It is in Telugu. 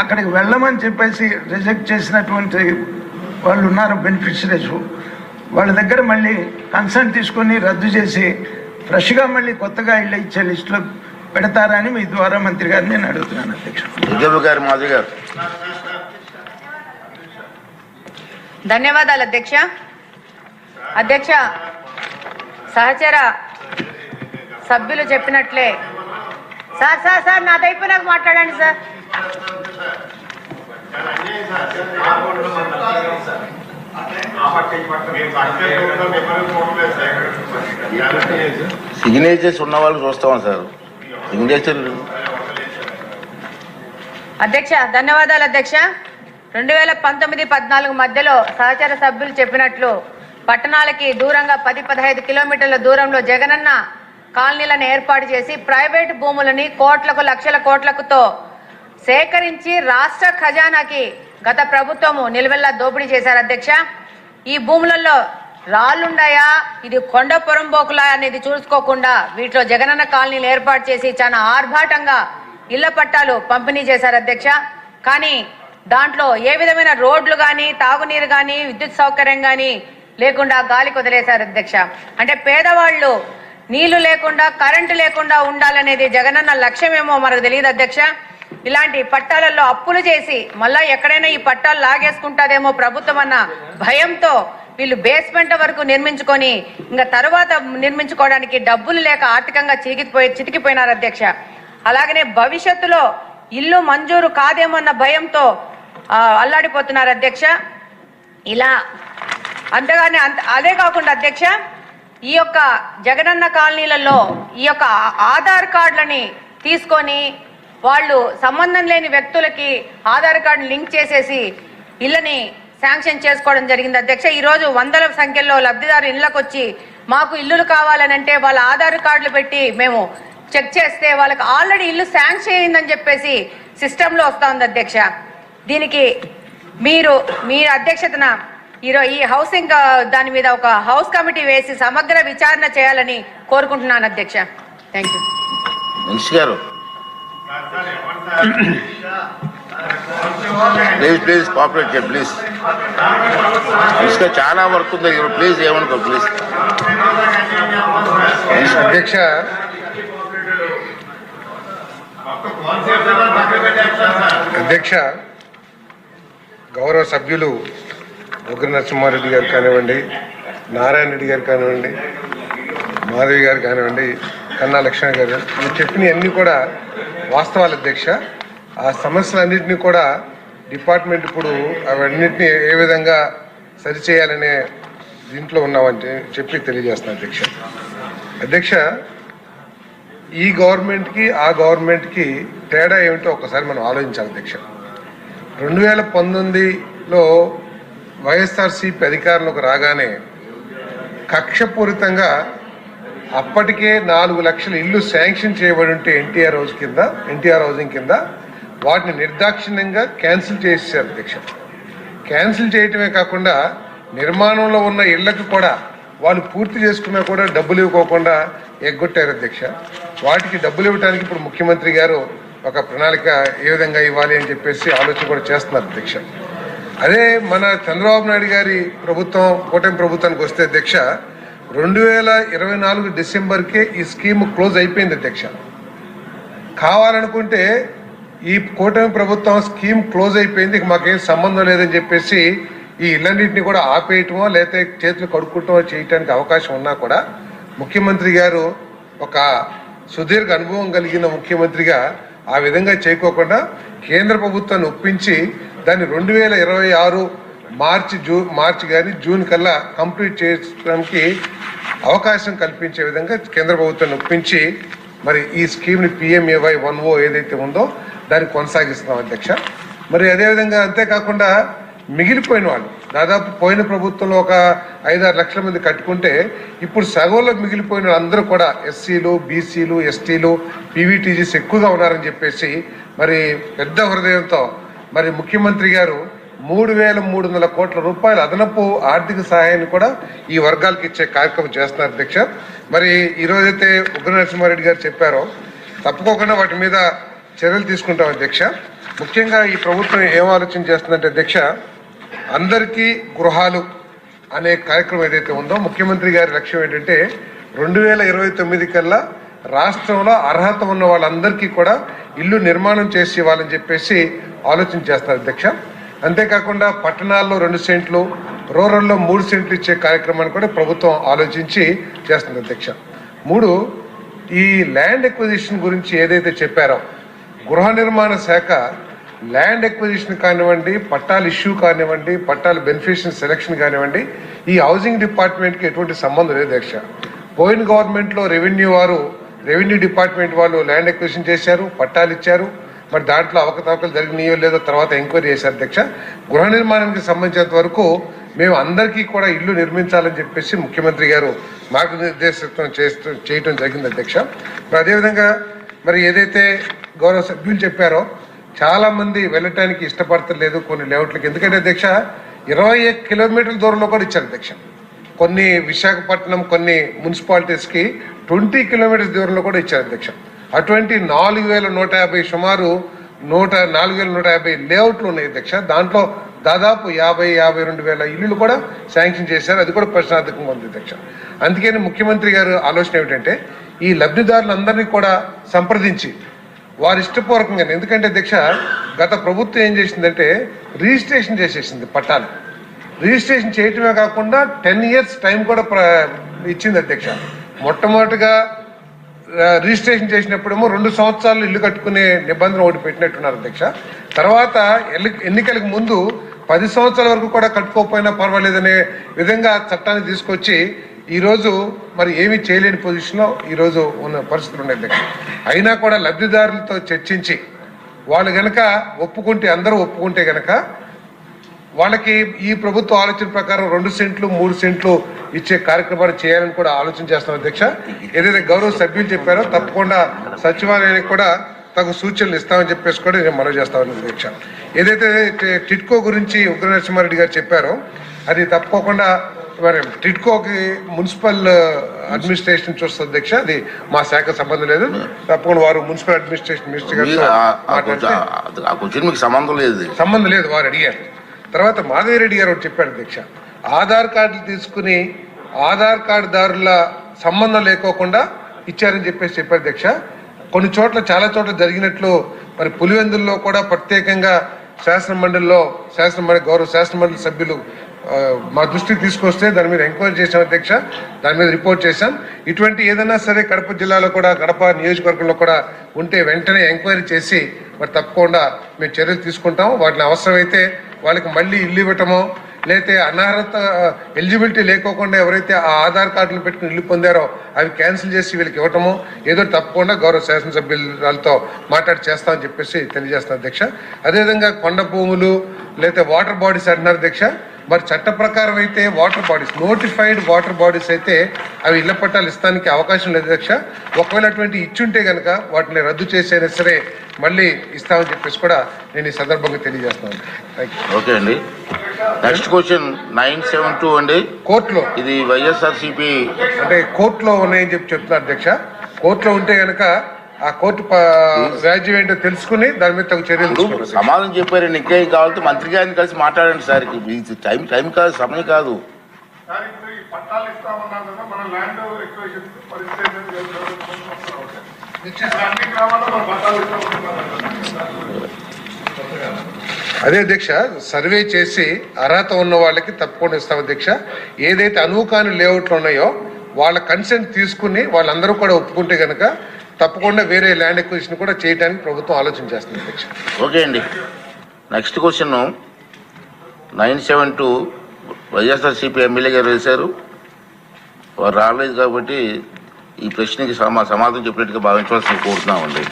అక్కడికి వెళ్ళమని చెప్పేసి రిజెక్ట్ చేసినటువంటి వాళ్ళు ఉన్నారు బెనిఫిషరీస్ వాళ్ళ దగ్గర మళ్ళీ కన్సర్న్ తీసుకొని రద్దు చేసి ఫ్రెష్గా మళ్ళీ కొత్తగా ఇళ్ళ ఇచ్చే లిస్టులో పెడతారని మీ ద్వారా మంత్రి గారిని నేను అడుగుతున్నాను అధ్యక్షుడు. గారు మాధవి గారు. ధన్యవాదాలు అధ్యక్ష. అధ్యక్ష సహచర సభ్యులు చెప్పినట్లే. సార్ సార్ సార్ నాది అయిపోయినాక మాట్లాడండి సార్. సిగ్నేచర్స్ ఉన్న వాళ్ళు చూస్తాం సార్. సిగ్నేచర్ అధ్యక్ష ధన్యవాదాలు అధ్యక్ష. రెండు వేల పంతొమ్మిది పద్నాలుగు మధ్యలో సహచర సభ్యులు చెప్పినట్లు పట్టణాలకి దూరంగా పది పదహైదు కిలోమీటర్ల దూరంలో జగనన్న కాలనీలను ఏర్పాటు చేసి ప్రైవేట్ భూములని కోట్లకు లక్షల కోట్లకుతో సేకరించి రాష్ట్ర ఖజానాకి గత ప్రభుత్వము నిలువెల్లా దోపిడీ చేశారు అధ్యక్ష. ఈ భూములలో రాళ్ళుండాయా? ఇది కొండ పొరంబోకులా అనేది చూసుకోకుండా వీటిలో జగనన్న కాలనీలు ఏర్పాటు చేసి చాలా ఆర్భాటంగా ఇళ్ళ పట్టాలు పంపిణీ చేశారు అధ్యక్ష. కానీ దాంట్లో ఏ విధమైన రోడ్లు కానీ తాగునీరు కానీ విద్యుత్ సౌకర్యం కానీ లేకుండా గాలి కుదిలేశారు అధ్యక్ష. అంటే పేదవాళ్ళు నీళ్ళు లేకుండా కరెంటు లేకుండా ఉండాలనేది జగనన్న లక్ష్యమేమో మనకు తెలియదు అధ్యక్ష. ఇలాంటి పట్టాలలో అప్పులు చేసి మళ్ళా ఎక్కడైనా ఈ పట్టాలు లాగేసుకుంటాదేమో ప్రభుత్వం అన్న భయంతో వీళ్ళు బేస్మెంట్ వరకు నిర్మించుకొని ఇంకా తర్వాత నిర్మించుకోవడానికి డబ్బులు లేక ఆర్థికంగా చిరిగిపోయి చితికిపోయినారు అధ్యక్ష. అలాగనే భవిష్యత్తులో ఇల్లు మంజూరు కాదేమన్న భయంతో అల్లాడిపోతున్నారు అధ్యక్ష. ఇలా అంతగానే అంత అదే కాకుండా అధ్యక్ష ఈ యొక్క జగనన్న కాలనీలలో ఈ యొక్క ఆధార్ కార్డులని తీసుకొని వాళ్ళు సంబంధం లేని వ్యక్తులకి ఆధార్ కార్డు లింక్ చేసేసి ఇళ్ళని శాంక్షన్ చేసుకోవడం జరిగింది. అధ్యక్ష ఈరోజు వందల సంఖ్యలో లబ్ధిదారు ఇళ్ళకి వచ్చి మాకు ఇల్లులు కావాలని అంటే వాళ్ళ ఆధార్ కార్డులు పెట్టి మేము చెక్ చేస్తే వాళ్ళకి ఆల్రెడీ ఇల్లు శాంక్షన్ అయిందని చెప్పేసి సిస్టంలో వస్తూ ఉంది అధ్యక్ష. దీనికి మీరు మీ అధ్యక్షతన ఈరోజు ఈ హౌసింగ్ దాని మీద ఒక హౌస్ కమిటీ వేసి సమగ్ర విచారణ చేయాలని కోరుకుంటున్నాను అధ్యక్ష. థ్యాంక్ యూ గారు. ప్లీజ్ ప్లీజ్ కోఆపరేట్ చేయండి ప్లీజ్ ఇసుక చాలా వర్క్ ఉంది. ప్లీజ్ ఏమనుకో ప్లీజ్ అధ్యక్ష అధ్యక్ష గౌరవ సభ్యులు ఉగ్ర నరసింహారెడ్డి గారు కానివ్వండి నారాయణ రెడ్డి గారు కానివ్వండి మాధవి గారు కానివ్వండి కన్నా లక్ష్మణ గారు. మీరు చెప్పినవన్నీ కూడా వాస్తవాలు అధ్యక్ష. ఆ సమస్యలన్నింటినీ కూడా డిపార్ట్మెంట్ ఇప్పుడు అవన్నింటినీ ఏ విధంగా సరిచేయాలనే దీంట్లో ఉన్నామని చెప్పి తెలియజేస్తున్నాను అధ్యక్ష. అధ్యక్ష ఈ గవర్నమెంట్కి ఆ గవర్నమెంట్కి తేడా ఏమిటో ఒకసారి మనం ఆలోచించాలి అధ్యక్ష. రెండు వేల పంతొమ్మిదిలో వైఎస్ఆర్సీపీ అధికారంలోకి రాగానే కక్షపూరితంగా అప్పటికే నాలుగు లక్షల ఇల్లు శాంక్షన్ చేయబడి ఉంటే ఎన్టీఆర్ హౌస్ కింద ఎన్టీఆర్ హౌసింగ్ కింద వాటిని నిర్దాక్షిణ్యంగా క్యాన్సిల్ చేసేసారు అధ్యక్ష. క్యాన్సిల్ చేయటమే కాకుండా నిర్మాణంలో ఉన్న ఇళ్ళకు కూడా వాళ్ళు పూర్తి చేసుకున్నా కూడా డబ్బులు ఇవ్వకోకుండా ఎగ్గొట్టారు అధ్యక్ష. వాటికి డబ్బులు ఇవ్వడానికి ఇప్పుడు ముఖ్యమంత్రి గారు ఒక ప్రణాళిక ఏ విధంగా ఇవ్వాలి అని చెప్పేసి ఆలోచన కూడా చేస్తున్నారు అధ్యక్ష. అదే మన చంద్రబాబు నాయుడు గారి ప్రభుత్వం కూటమి ప్రభుత్వానికి వస్తే అధ్యక్ష రెండు వేల ఇరవై నాలుగు డిసెంబర్కే ఈ స్కీమ్ క్లోజ్ అయిపోయింది అధ్యక్ష. కావాలనుకుంటే ఈ కూటమి ప్రభుత్వం స్కీమ్ క్లోజ్ అయిపోయింది మాకేం సంబంధం లేదని చెప్పేసి ఈ ఇళ్ళన్నింటినీ కూడా ఆపేయటమో లేకపోతే చేతులు కడుక్కుంటమో చేయటానికి అవకాశం ఉన్నా కూడా ముఖ్యమంత్రి గారు ఒక సుదీర్ఘ అనుభవం కలిగిన ముఖ్యమంత్రిగా ఆ విధంగా చేయకోకుండా కేంద్ర ప్రభుత్వాన్ని ఒప్పించి దాన్ని రెండు వేల ఇరవై ఆరు మార్చి జూ మార్చి కానీ జూన్ కల్లా కంప్లీట్ చేయడానికి అవకాశం కల్పించే విధంగా కేంద్ర ప్రభుత్వాన్ని ఒప్పించి మరి ఈ స్కీమ్ని పిఎంఏవై వన్ ఓ ఏదైతే ఉందో దాన్ని కొనసాగిస్తున్నాం అధ్యక్ష. మరి అదేవిధంగా అంతేకాకుండా మిగిలిపోయిన వాళ్ళు దాదాపు పోయిన ప్రభుత్వంలో ఒక ఐదారు లక్షల మంది కట్టుకుంటే ఇప్పుడు సగంలో మిగిలిపోయిన అందరూ కూడా ఎస్సీలు బీసీలు ఎస్టీలు పీవీటీజీస్ ఎక్కువగా ఉన్నారని చెప్పేసి మరి పెద్ద హృదయంతో మరి ముఖ్యమంత్రి గారు మూడు వేల మూడు వందల కోట్ల రూపాయల అదనపు ఆర్థిక సహాయాన్ని కూడా ఈ వర్గాలకు ఇచ్చే కార్యక్రమం చేస్తున్నారు అధ్యక్ష. మరి ఈ రోజైతే ఉగ్ర నరసింహారెడ్డి గారు చెప్పారో తప్పుకోకుండా వాటి మీద చర్యలు తీసుకుంటాం అధ్యక్ష. ముఖ్యంగా ఈ ప్రభుత్వం ఏం ఆలోచన చేస్తుందంటే అధ్యక్ష అందరికీ గృహాలు అనే కార్యక్రమం ఏదైతే ఉందో ముఖ్యమంత్రి గారి లక్ష్యం ఏంటంటే రెండు వేల ఇరవై తొమ్మిది కల్లా రాష్ట్రంలో అర్హత ఉన్న వాళ్ళందరికీ కూడా ఇల్లు నిర్మాణం చేసి ఇవ్వాలని చెప్పేసి ఆలోచన చేస్తారు అధ్యక్ష. అంతేకాకుండా పట్టణాల్లో రెండు సెంట్లు రూరల్లో మూడు సెంట్లు ఇచ్చే కార్యక్రమాన్ని కూడా ప్రభుత్వం ఆలోచించి చేస్తుంది అధ్యక్ష. మూడు ఈ ల్యాండ్ ఎక్విజిషన్ గురించి ఏదైతే చెప్పారో గృహ నిర్మాణ శాఖ ల్యాండ్ ఎక్విజిషన్ కానివ్వండి పట్టాల ఇష్యూ కానివ్వండి పట్టాల బెనిఫిషియన్ సెలక్షన్ కానివ్వండి ఈ హౌసింగ్ డిపార్ట్మెంట్కి ఎటువంటి సంబంధం లేదు అధ్యక్ష. పోయిన గవర్నమెంట్లో రెవెన్యూ వారు రెవెన్యూ డిపార్ట్మెంట్ వాళ్ళు ల్యాండ్ ఎక్విజిషన్ చేశారు పట్టాలు ఇచ్చారు మరి దాంట్లో అవకతవకలు జరిగినాయో లేదో తర్వాత ఎంక్వైరీ చేశారు అధ్యక్ష. గృహ నిర్మాణానికి సంబంధించినంత వరకు మేము అందరికీ కూడా ఇల్లు నిర్మించాలని చెప్పేసి ముఖ్యమంత్రి గారు మార్గనిర్దేశం చేస్తూ చేయటం జరిగింది అధ్యక్ష. మరి అదేవిధంగా మరి ఏదైతే గౌరవ సభ్యులు చెప్పారో చాలామంది వెళ్ళటానికి ఇష్టపడతలేదు కొన్ని లేఅవుట్లకి. ఎందుకంటే అధ్యక్ష ఇరవై కిలోమీటర్ల దూరంలో కూడా ఇచ్చారు అధ్యక్ష. కొన్ని విశాఖపట్నం కొన్ని మున్సిపాలిటీస్కి ట్వంటీ కిలోమీటర్స్ దూరంలో కూడా ఇచ్చారు అధ్యక్ష. అటువంటి నాలుగు వేల నూట యాభై సుమారు నూట నాలుగు వేల నూట యాభై లేఅవుట్లు ఉన్నాయి అధ్యక్ష. దాంట్లో దాదాపు యాభై యాభై రెండు వేల ఇల్లులు కూడా శాంక్షన్ చేశారు. అది కూడా ప్రశ్నార్థకంగా ఉంది అధ్యక్ష. అందుకని ముఖ్యమంత్రి గారు ఆలోచన ఏమిటంటే ఈ లబ్ధిదారులందరినీ కూడా సంప్రదించి వారి ఇష్టపూర్వకంగా ఎందుకంటే అధ్యక్ష గత ప్రభుత్వం ఏం చేసిందంటే రిజిస్ట్రేషన్ చేసేసింది పట్టాలు. రిజిస్ట్రేషన్ చేయటమే కాకుండా టెన్ ఇయర్స్ టైం కూడా ప్ర- ఇచ్చింది అధ్యక్ష. మొట్టమొదటిగా రిజిస్ట్రేషన్ చేసినప్పుడేమో రెండు సంవత్సరాలు ఇల్లు కట్టుకునే నిబంధన ఒకటి పెట్టినట్టున్నారు అధ్యక్ష. తర్వాత ఎన్నికలకు ముందు పది సంవత్సరాల వరకు కూడా కట్టుకోకపోయినా పర్వాలేదనే విధంగా చట్టాన్ని తీసుకొచ్చి ఈరోజు మరి ఏమీ చేయలేని పొజిషన్లో ఈరోజు ఉన్న పరిస్థితులు ఉన్నాయి అయినా కూడా లబ్ధిదారులతో చర్చించి వాళ్ళు గనక ఒప్పుకుంటే అందరూ ఒప్పుకుంటే గనక వాళ్ళకి ఈ ప్రభుత్వ ఆలోచన ప్రకారం రెండు సెంట్లు మూడు సెంట్లు ఇచ్చే కార్యక్రమాలు చేయాలని కూడా ఆలోచన చేస్తాం అధ్యక్ష. ఏదైతే గౌరవ సభ్యులు చెప్పారో తప్పకుండా సచివాలయానికి కూడా తగు సూచనలు ఇస్తామని చెప్పేసి కూడా నేను మనవి చేస్తామని అధ్యక్ష. ఏదైతే టిట్కో గురించి ఉగ్ర నరసింహారెడ్డి గారు చెప్పారో అది తప్పకుండా మరి టిట్కోకి మున్సిపల్ అడ్మినిస్ట్రేషన్ చూస్తుంది అధ్యక్ష. అది మా శాఖ సంబంధం లేదు. తప్పకుండా వారు మున్సిపల్ అడ్మినిస్ట్రేషన్ మినిస్టర్ మీకు సంబంధం లేదు. సంబంధం లేదు వారు అడిగారు. తర్వాత మాధవిరెడ్డి గారు ఒకటి చెప్పాడు దీక్ష. ఆధార్ కార్డులు తీసుకుని ఆధార్ కార్డు దారుల సంబంధం లేకోకుండా ఇచ్చారని చెప్పేసి చెప్పారు దీక్ష. కొన్ని చోట్ల చాలా చోట్ల జరిగినట్లు మరి పులివెందుల్లో కూడా ప్రత్యేకంగా శాసన మండలిలో శాసన మండలి గౌరవ శాసన మండలి సభ్యులు మా దృష్టికి తీసుకొస్తే దాని మీద ఎంక్వైరీ చేశాం అధ్యక్ష దాని మీద రిపోర్ట్ చేశాం ఇటువంటి ఏదైనా సరే కడప జిల్లాలో కూడా కడప నియోజకవర్గంలో కూడా ఉంటే వెంటనే ఎంక్వైరీ చేసి మరి తప్పకుండా మేము చర్యలు తీసుకుంటాం. వాటిని అవసరమైతే వాళ్ళకి మళ్ళీ ఇల్లు ఇవ్వటమో లేతే అనర్హత ఎలిజిబిలిటీ లేకోకుండా ఎవరైతే ఆ ఆధార్ కార్డులు పెట్టుకుని ఇల్లు పొందారో అవి క్యాన్సిల్ చేసి వీళ్ళకి ఇవ్వటము ఏదో తప్పకుండా గౌరవ శాసనసభ్యులతో మాట్లాడి చేస్తామని చెప్పేసి తెలియజేస్తాను అధ్యక్ష. అదేవిధంగా కొండ భూములు లేకపోతే వాటర్ బాడీస్ అంటున్నారు అధ్యక్ష. మరి చట్ట ప్రకారం అయితే water bodies notified water bodies అయితే అవి ఇళ్ళ పట్టాలు ఇస్తానికి అవకాశం లేదు అధ్యక్ష. ఒకవేళ అటువంటి ఇచ్చుంటే కనుక వాటిని రద్దు చేసైనా సరే మళ్ళీ ఇస్తామని చెప్పేసి కూడా నేను ఈ సందర్భంగా యూ ఓకే అండి. Next question nine seven two అండి. కోర్టులో. ఇది వైఎస్ఆర్సిపి అంటే కోర్టులో ఉన్నాయని చెప్పి చెప్తున్నారు అధ్యక్ష. కోర్టులో ఉంటే కనుక ఆ కోర్టు వ్యాజ్యం ఏంటో తెలుసుకుని దాని మీద తగు చర్యలు సమాధానం చెప్పారండి ఇంకేం కావాలంటే మంత్రి గారిని కలిసి మాట్లాడండి సార్. ఇది టైం టైం కాదు సమయం కాదు. అదే అధ్యక్ష సర్వే చేసి అర్హత ఉన్న వాళ్ళకి తప్పకుండా ఇస్తాం అధ్యక్ష. ఏదైతే అనువుకాని లేఅవుట్లు ఉన్నాయో వాళ్ళ కన్సెంట్ తీసుకుని వాళ్ళందరూ కూడా ఒప్పుకుంటే కనుక తప్పకుండా వేరే ల్యాండ్ ఎక్విజిషన్ కూడా చేయడానికి ప్రభుత్వం ఆలోచన చేస్తుంది ఓకే అండి. Next question nine seven two YSRCP MLA గారు వేశారు. వారు రాలేదు కాబట్టి ఈ ప్రశ్నకి సమా సమాధానం చెప్పినట్టుగా భావించవలసి కోరుతున్నామండి.